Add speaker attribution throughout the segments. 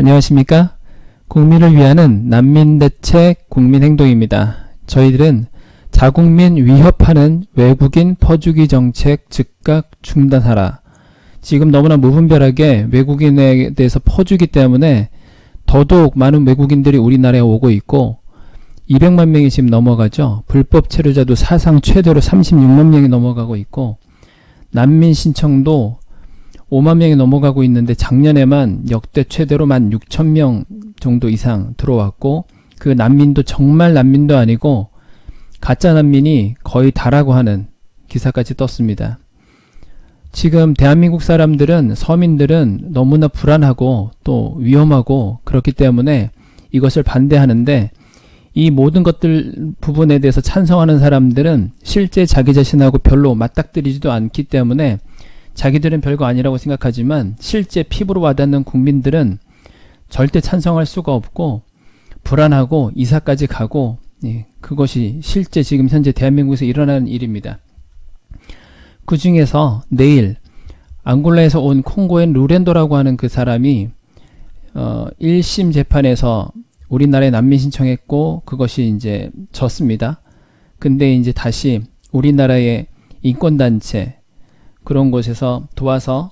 Speaker 1: 안녕하십니까? 국민을 위하는 난민대책 국민행동입니다. 저희들은 자국민 위협하는 외국인 퍼주기 정책 즉각 중단하라. 지금 너무나 무분별하게 외국인에 대해서 퍼주기 때문에 더더욱 많은 외국인들이 우리나라에 오고 있고 200만 명이 지금 넘어가죠. 불법 체류자도 사상 최대로 36만 명이 넘어가고 있고 난민 신청도 5만 명이 넘어가고 있는데 작년에만 역대 최대로 1만 6천 명 정도 이상 들어왔고 그 난민도 정말 난민도 아니고 가짜 난민이 거의 다라고 하는 기사까지 떴습니다. 지금 대한민국 사람들은 서민들은 너무나 불안하고 또 위험하고 그렇기 때문에 이것을 반대하는데 이 모든 것들 부분에 대해서 찬성하는 사람들은 실제 자기 자신하고 별로 맞닥뜨리지도 않기 때문에 자기들은 별거 아니라고 생각하지만 실제 피부로 와닿는 국민들은 절대 찬성할 수가 없고 불안하고 이사까지 가고 예, 그것이 실제 지금 현재 대한민국에서 일어나는 일입니다. 그 중에서 내일 앙골라에서 온 콩고엔 루렌도라고 하는 그 사람이 어, 1심 재판에서 우리나라에 난민 신청했고 그것이 이제 졌습니다. 근데 이제 다시 우리나라의 인권단체 그런 곳에서 도와서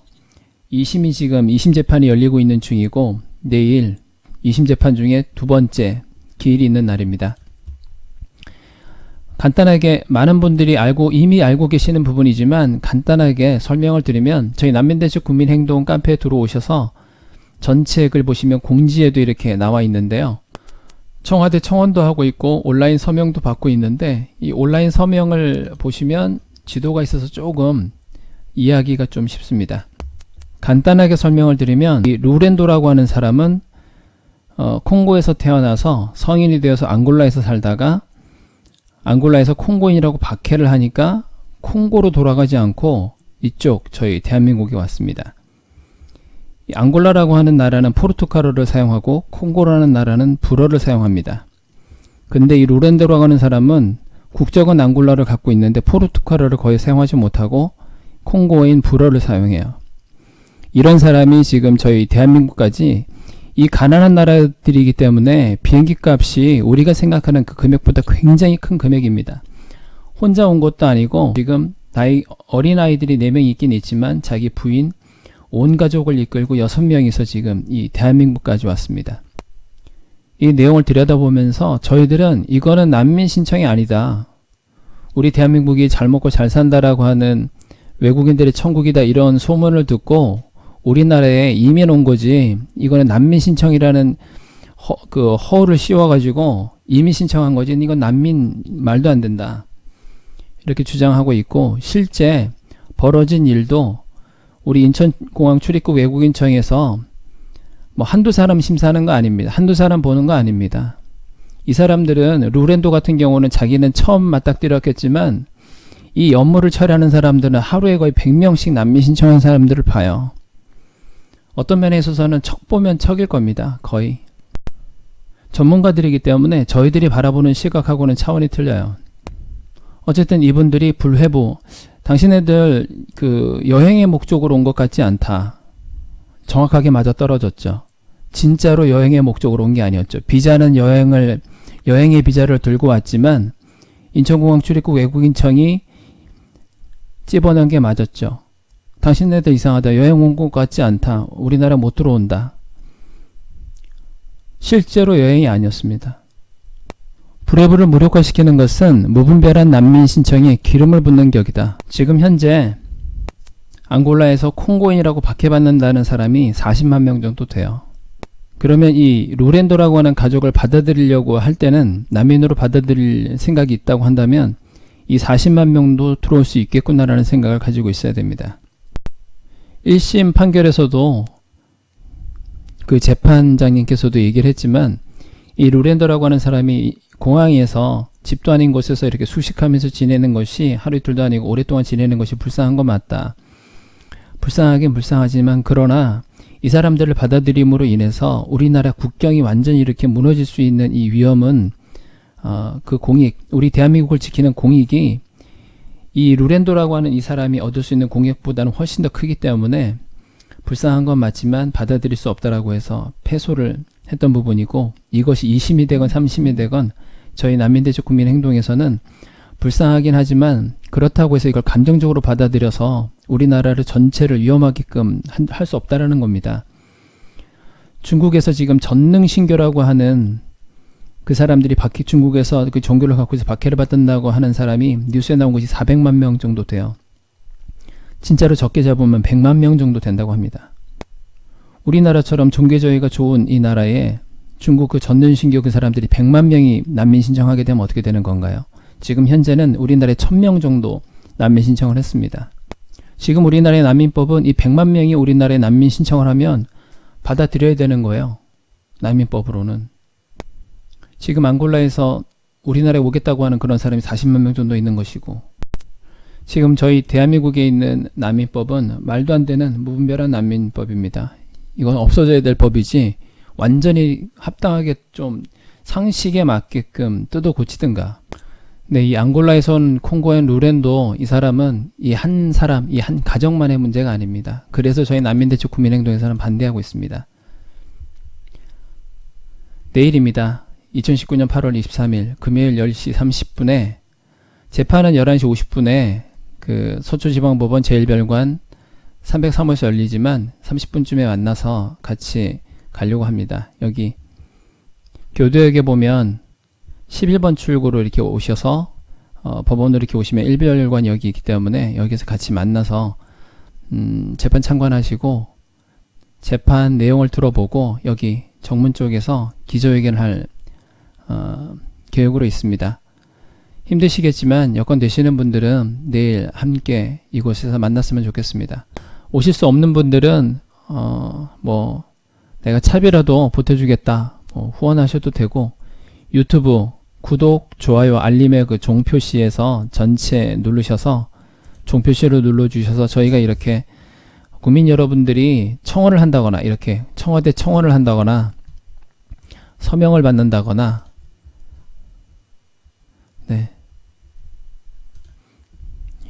Speaker 1: 2심이 지금 2심 재판이 열리고 있는 중이고 내일 2심 재판 중에 두 번째 기일이 있는 날입니다. 간단하게 많은 분들이 알고 이미 알고 계시는 부분이지만 간단하게 설명을 드리면 저희 난민대책 국민행동 카페에 들어오셔서 글 보시면 공지에도 이렇게 나와 있는데요. 청와대 청원도 하고 있고 온라인 서명도 받고 있는데 이 온라인 서명을 보시면 지도가 있어서 조금 이해하기가 좀 쉽습니다. 간단하게 설명을 드리면 이 루렌도라고 하는 사람은 어, 콩고에서 태어나서 성인이 되어서 앙골라에서 살다가 앙골라에서 콩고인이라고 박해를 하니까 콩고로 돌아가지 않고 이쪽 저희 대한민국에 왔습니다. 이 앙골라라고 하는 나라는 포르투갈어를 사용하고 콩고라는 나라는 불어를 사용합니다. 근데 이 루렌도라고 하는 사람은 국적은 앙골라를 갖고 있는데 포르투갈어를 거의 사용하지 못하고 콩고인 불어를 사용해요. 이런 사람이 지금 저희 대한민국까지 이 가난한 나라들이기 때문에 비행기 값이 우리가 생각하는 그 금액보다 굉장히 큰 금액입니다. 혼자 온 것도 아니고 지금 나이 어린 아이들이 4명 있긴 있지만 자기 부인 온 가족을 이끌고 6명이서 지금 이 대한민국까지 왔습니다. 이 내용을 들여다보면서 저희들은 이거는 난민 신청이 아니다. 우리 대한민국이 잘 먹고 잘 산다라고 하는 외국인들의 천국이다 이런 소문을 듣고 우리나라에 이민 온 거지. 이거는 난민 신청이라는 허, 그 허를 씌워가지고 이민 신청한 거지. 이건 난민 말도 안 된다. 이렇게 주장하고 있고 실제 벌어진 일도 우리 인천공항 출입국 외국인청에서 뭐 한두 사람 심사하는 거 아닙니다. 한두 사람 보는 거 아닙니다. 이 사람들은 루렌도 같은 경우는 자기는 처음 맞닥뜨렸겠지만 이 업무를 처리하는 사람들은 하루에 거의 100명씩 난민 신청한 사람들을 봐요. 어떤 면에 있어서는 척 보면 척일 겁니다. 거의. 전문가들이기 때문에 저희들이 바라보는 시각하고는 차원이 틀려요. 어쨌든 이분들이 불회부, 당신네들 그 여행의 목적으로 온 것 같지 않다. 정확하게 맞아 떨어졌죠. 진짜로 여행의 목적으로 온 게 아니었죠. 비자는 여행을, 여행의 비자를 들고 왔지만 인천공항 출입국 외국인청이 찝어낸 게 맞았죠. 당신네들 이상하다. 여행 온 것 같지 않다. 우리나라 못 들어온다. 실제로 여행이 아니었습니다. 불회부를 무력화시키는 것은 무분별한 난민 신청에 기름을 붓는 격이다. 지금 현재 앙골라에서 콩고인이라고 박해받는다는 사람이 40만 명 정도 돼요. 그러면 이 루렌도라고 하는 가족을 받아들이려고 할 때는 난민으로 받아들일 생각이 있다고 한다면 이 40만 명도 들어올 수 있겠구나라는 생각을 가지고 있어야 됩니다. 1심 판결에서도 그 재판장님께서도 얘기를 했지만 이 루렌더라고 하는 사람이 공항에서 집도 아닌 곳에서 이렇게 수식하면서 지내는 것이 하루 이틀도 아니고 오랫동안 지내는 것이 불쌍한 거 맞다. 불쌍하긴 불쌍하지만 그러나 이 사람들을 받아들임으로 인해서 우리나라 국경이 완전히 이렇게 무너질 수 있는 이 위험은 어, 그 공익, 우리 대한민국을 지키는 공익이 이 루렌도라고 하는 이 사람이 얻을 수 있는 공익보다는 훨씬 더 크기 때문에 불쌍한 건 맞지만 받아들일 수 없다라고 해서 패소를 했던 부분이고 이것이 2심이 되건 3심이 되건 저희 난민대책 국민 행동에서는 불쌍하긴 하지만 그렇다고 해서 이걸 감정적으로 받아들여서 우리나라를 전체를 위험하게끔 할 수 없다라는 겁니다. 중국에서 지금 전능신교라고 하는 그 사람들이 박해 중국에서 그 종교를 갖고 있어 박해를 받는다고 하는 사람이 뉴스에 나온 것이 400만 명 정도 돼요. 진짜로 적게 잡으면 100만 명 정도 된다고 합니다. 우리나라처럼 종교저희가 좋은 이 나라에 중국 그 전능신교 그 사람들이 100만 명이 난민 신청하게 되면 어떻게 되는 건가요? 지금 현재는 우리나라에 1000명 정도 난민 신청을 했습니다. 지금 우리나라의 난민법은 이 100만 명이 우리나라에 난민 신청을 하면 받아들여야 되는 거예요. 난민법으로는. 지금 앙골라에서 우리나라에 오겠다고 하는 그런 사람이 40만 명 정도 있는 것이고 지금 저희 대한민국에 있는 난민법은 말도 안 되는 무분별한 난민법입니다. 이건 없어져야 될 법이지 완전히 합당하게 좀 상식에 맞게끔 뜯어 고치든가. 네, 이 앙골라에서 온 콩고엔 루렌도 이 사람은 이 한 사람, 이 한 가정만의 문제가 아닙니다. 그래서 저희 난민대책 국민행동에서는 반대하고 있습니다. 내일입니다. 2019년 8월 23일 금요일 10시 30분에 재판은 11시 50분에 그 서초지방법원 제1별관 303호에서 열리지만 30분쯤에 만나서 같이 가려고 합니다. 여기 교도역에 보면 11번 출구로 이렇게 오셔서 어, 법원으로 이렇게 오시면 1별관이 여기 있기 때문에 여기서 같이 만나서 음, 재판 참관하시고 재판 내용을 들어보고 여기 정문 쪽에서 기자회견할 어, 계획으로 있습니다. 힘드시겠지만 여건 되시는 분들은 내일 함께 이곳에서 만났으면 좋겠습니다. 오실 수 없는 분들은 어, 뭐 내가 차비라도 보태주겠다 뭐 후원하셔도 되고 유튜브 구독, 좋아요, 알림의 그 종표시에서 전체 누르셔서 종표시를 눌러주셔서 저희가 이렇게 국민 여러분들이 청원을 한다거나 이렇게 청와대 청원을 한다거나 서명을 받는다거나 네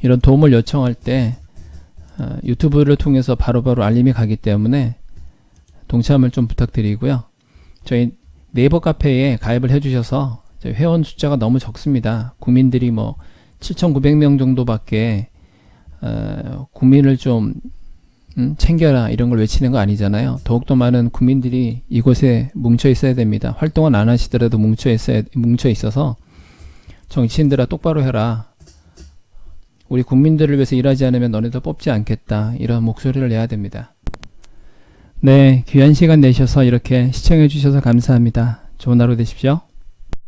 Speaker 1: 이런 도움을 요청할 때 어, 유튜브를 통해서 바로 바로 알림이 가기 때문에 동참을 좀 부탁드리고요. 저희 네이버 카페에 가입을 해주셔서 회원 숫자가 너무 적습니다. 국민들이 뭐 7,900명 정도밖에 어, 국민을 좀 음, 챙겨라 이런 걸 외치는 거 아니잖아요. 더욱더 많은 국민들이 이곳에 뭉쳐 있어야 됩니다. 활동은 안 하시더라도 뭉쳐 있어야 뭉쳐 있어서 정치인들아 똑바로 해라. 우리 국민들을 위해서 일하지 않으면 너네도 뽑지 않겠다. 이런 목소리를 내야 됩니다. 네, 귀한 시간 내셔서 이렇게 시청해 주셔서 감사합니다. 좋은 하루 되십시오.